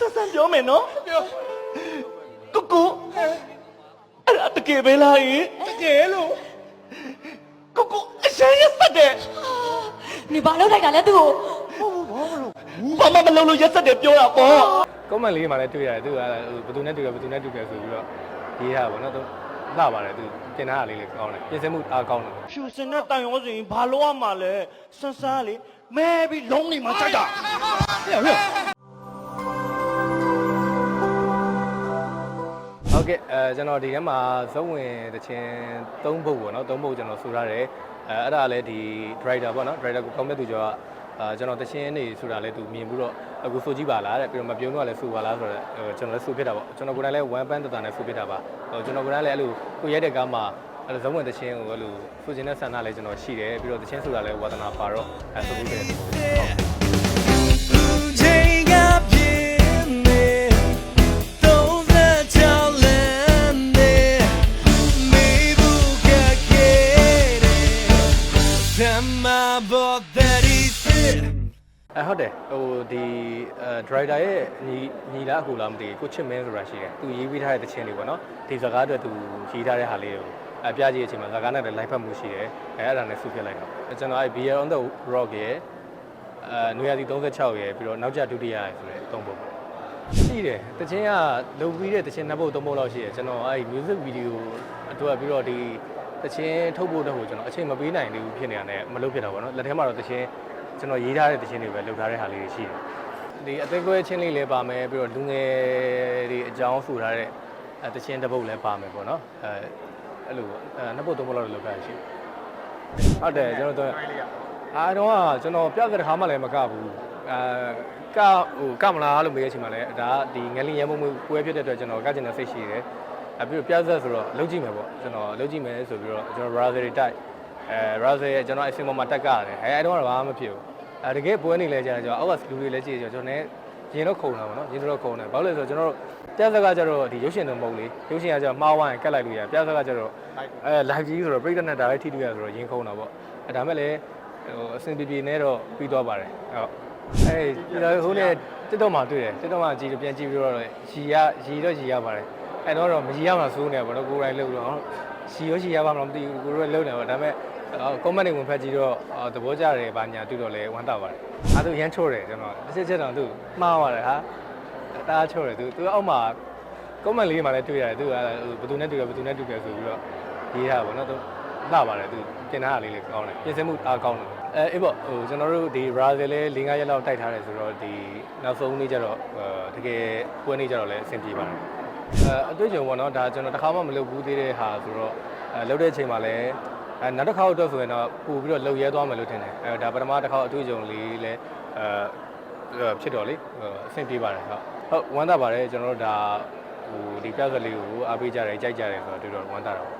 ဆက်ဆံပြောမယ်နော်ပြောကိုကိုအဲ့ဒါတကယ်ပဲလားယင်တကယ်လို့ကိုကိုအရှမ်းရက်ဆက်တယ်နေဘာလုပ်လိုက်တာလဲသူ့ကိုဘာမှမလုပ်လို့ရက်ဆက်တယ်ပြောတာပေါ့ကွန်မန့်လေးမှာလည်းတွေ့ရတယ်သူကဘယ်သူနဲ့တွေ့ရဘယ်သူနဲ့တွေ့ကြဆိုပြီးတော့ရေးထားပါဘောနော်သူလှပါတယ်သူတင်ထားတာလေးလေးကောင်းတယ်ပြင်ဆင်မှုအားကောင်းတယ်ဖြူစင်တဲ့တန်ရောစင်ဘာလို့ရမှာလဲဆန်းဆန်းလေးမဲပြီးလုံးနေမှာကြိုက်တာဟဲ့ဟဲ့ ဟုတ်ကဲ့အဲကျွန်တော်ဒီထဲမှာဇုံဝင်တခြင်း၃ပုတ်ပေါ့နော်၃ပုတ်ကျွန်တော်ဆိုထားတယ်အဲအဲ့ဒါလည်းဒီ driver ပေါ့နော် driver ကိုကောင်းမဲ့သူကျော်ကအာကျွန်တော်တခြင်းနေဆိုတာလည်းသူမြင်ပြီးတော့အခုဆိုကြည့်ပါလားတဲ့ပြီးတော့မပြုံးတော့လည်းဆိုပါလားဆိုတော့ကျွန်တော်လည်းဆိုဖြစ်တာပေါ့ကျွန်တော်ကိုယ်တိုင်လည်း one band တတန်နဲ့ဆိုဖြစ်တာပါဟိုကျွန်တော်ကိုယ်တိုင်လည်းအဲ့လိုကိုရဲတဲ့ကားမှာအဲ့လိုဇုံဝင်တခြင်းကိုအဲ့လိုဆိုခြင်းတဲ့ဆန္ဒလည်းကျွန်တော်ရှိတယ်ပြီးတော့တခြင်းဆိုတာလည်းဝါသနာပါတော့အဲဆိုပြီးတ အဲဟုတ်တယ်ဟိုဒီအဲ driver ရဲ့ညီညီလားအခုလားမသိဘူးကိုချစ်မင်းဆိုတာရှိတယ်သူရေးပေးထားတဲ့တခြင်းလေးပေါ့နော်ဒီစကားအတွက်သူရေးထားတဲ့ဟာလေးကိုအပြကြည့်အချိန်မှာစကားနဲ့လည်းလိုက်ဖက်မှုရှိတယ်အဲအဲ့ဒါနဲ့စုပြလိုက်တော့ကျွန်တော်အဲ BR on the rock ရဲ့အဲနွေရာသီ36ရဲ့ပြီးတော့နောက်ကျဒုတိယရဲ့ဆိုတဲ့သုံးပုံပေါ့ရှိတယ်တခြင်းကလုံပြီးတဲ့တခြင်းနှစ်ပုတ်သုံးပုတ်လောက်ရှိတယ်ကျွန်တော်အဲ music video အတွက်ပြီးတော့ဒီ တခြင်းထုတ်ဖို့တော့ကိုကျွန်တော်အချိန်မပေးနိုင်သေးဘူးဖြစ်နေတာနဲ့မလုပ်ဖြစ်တာပေါ့နော်လက်ထဲမှာတော့တခြင်းကျွန်တော်ရေးထားတဲ့တခြင်းတွေပဲလုပ်ထားတဲ့ဟာလေးတွေရှိတယ်ဒီအသေးကွဲချင်းလေးလည်းပါမယ်ပြီးတော့လူငယ်တွေအကြောင်းဆိုထားတဲ့အဲတခြင်းတစ်ပုတ်လည်းပါမယ်ပေါ့နော်အဲအဲ့လိုပေါ့အဲနှစ်ပုတ်သုံးပုတ်လောက်လုပ်ထားရရှိတယ်ဟုတ်တယ်ကျွန်တော်တို့အားတော့ကကျွန်တော်ပြတဲ့ခါမှလည်းမကဘူးအဲကဟိုကမလားလို့မေးတဲ့အချိန်မှာလည်းဒါကဒီငလင်းရဲမုံမွေးပွဲဖြစ်တဲ့အတွက်ကျွန်တော်ကကျင်တဲ့စိတ်ရှိတယ် အဲပြီးတော့ပြသက်ဆိုတော့လုံးကြည့်မယ်ပေါ့ကျွန်တော်လုံးကြည့်မယ်ဆိုပြီးတော့ကျွန်တော် browser တွေတိုက်အဲ browser ရဲ့ကျွန်တော်အစင်ပေါ်မှာတက်ကြရတယ်အဲအဲ့တော့ဘာမှမဖြစ်ဘူးအဲတကယ်ပွဲနေလဲကြာကျွန်တော်အောက်ကလူတွေလည်းကြည့်ကြကျွန်တော်လည်းရင်တော့ခုံတာပေါ့နော်ရင်တော့ခုံတယ်ဘာလို့လဲဆိုတော့ကျွန်တော်တို့ပြသက်ကကျတော့ဒီရုပ်ရှင်တော့မဟုတ်လေရုပ်ရှင်ကကျတော့မှားဝိုင်းကတ်လိုက်လို့ရပြသက်ကကျတော့အဲ live ကြီးဆိုတော့ပြိတ္တနဲ့ဒါလည်းထိတွေ့ရဆိုတော့ရင်ခုံတာပေါ့အဲဒါမဲ့လည်းဟိုအစင်ပြေပြေနဲ့တော့ပြီးသွားပါတယ်ဟုတ်အဲဟိုနဲ့တက်တော့မှတွေ့တယ်တက်တော့မှကြည့်ပြန်ကြည့်ပြီးတော့ရီရရီတော့ရီရပါတယ် အဲတော့တော့မရီရမှာစိုးနေပါတော့ကိုယ်တိုင်လှုပ်တော့ရီရောရီရပါမလားမသိဘူးကိုယ်တို့လည်းလှုပ်နေပါဒါပေမဲ့ comment တွေဝင်ဖက်ကြည့်တော့သဘောကျတယ်ဗာညာတွေ့တော့လဲဝမ်းသာပါတယ်အဲသူရမ်းချို့တယ်ကျွန်တော်တစ်ချက်ချက်တော့သူမှားပါတယ်ဟာတအားချို့တယ်သူသူအောက်မှာ comment လေးမှာလည်းတွေ့ရတယ်သူကဘယ်သူနဲ့တွေ့ရဘယ်သူနဲ့တွေ့ရဆိုပြီးတော့ရေးထားပါတော့သူလှပါတယ်သူပြင်ထားတာလေးလေးကောင်းတယ်ပြင်ဆင်မှုအားကောင်းတယ်အဲအေးပေါ့ဟိုကျွန်တော်တို့ဒီ Brazil လေး၄၅ရက်လောက်တိုက်ထားတယ်ဆိုတော့ဒီနောက်ဆုံးနေ့ကျတော့တကယ်ပွဲနေ့ကျတော့လည်းအဆင်ပြေပါတယ် အဲအတွေ့အကြုံပေါ့နော်ဒါကျွန်တော်တစ်ခါမှမလုပ်ဘူးသေးတဲ့ဟာဆိုတော့အဲလုပ်တဲ့အချိန်မှာလည်းအဲနောက်တစ်ခါတော့ဆိုရင်တော့ပို့ပြီးတော့လှုပ်ရဲသွားမယ်လို့ထင်တယ်အဲဒါပထမတစ်ခါအတွေ့အကြုံလေးလည်းအဲဖြစ်တော့လေအဆင်ပြေပါတယ်ဟုတ်ဟုတ်ဝမ်းသာပါတယ်ကျွန်တော်တို့ဒါဟိုဒီပြဿနာလေးကိုအားပေးကြတယ်ကြိုက်ကြတယ်ဆိုတော့တွေ့တော့ဝမ်းသာတော့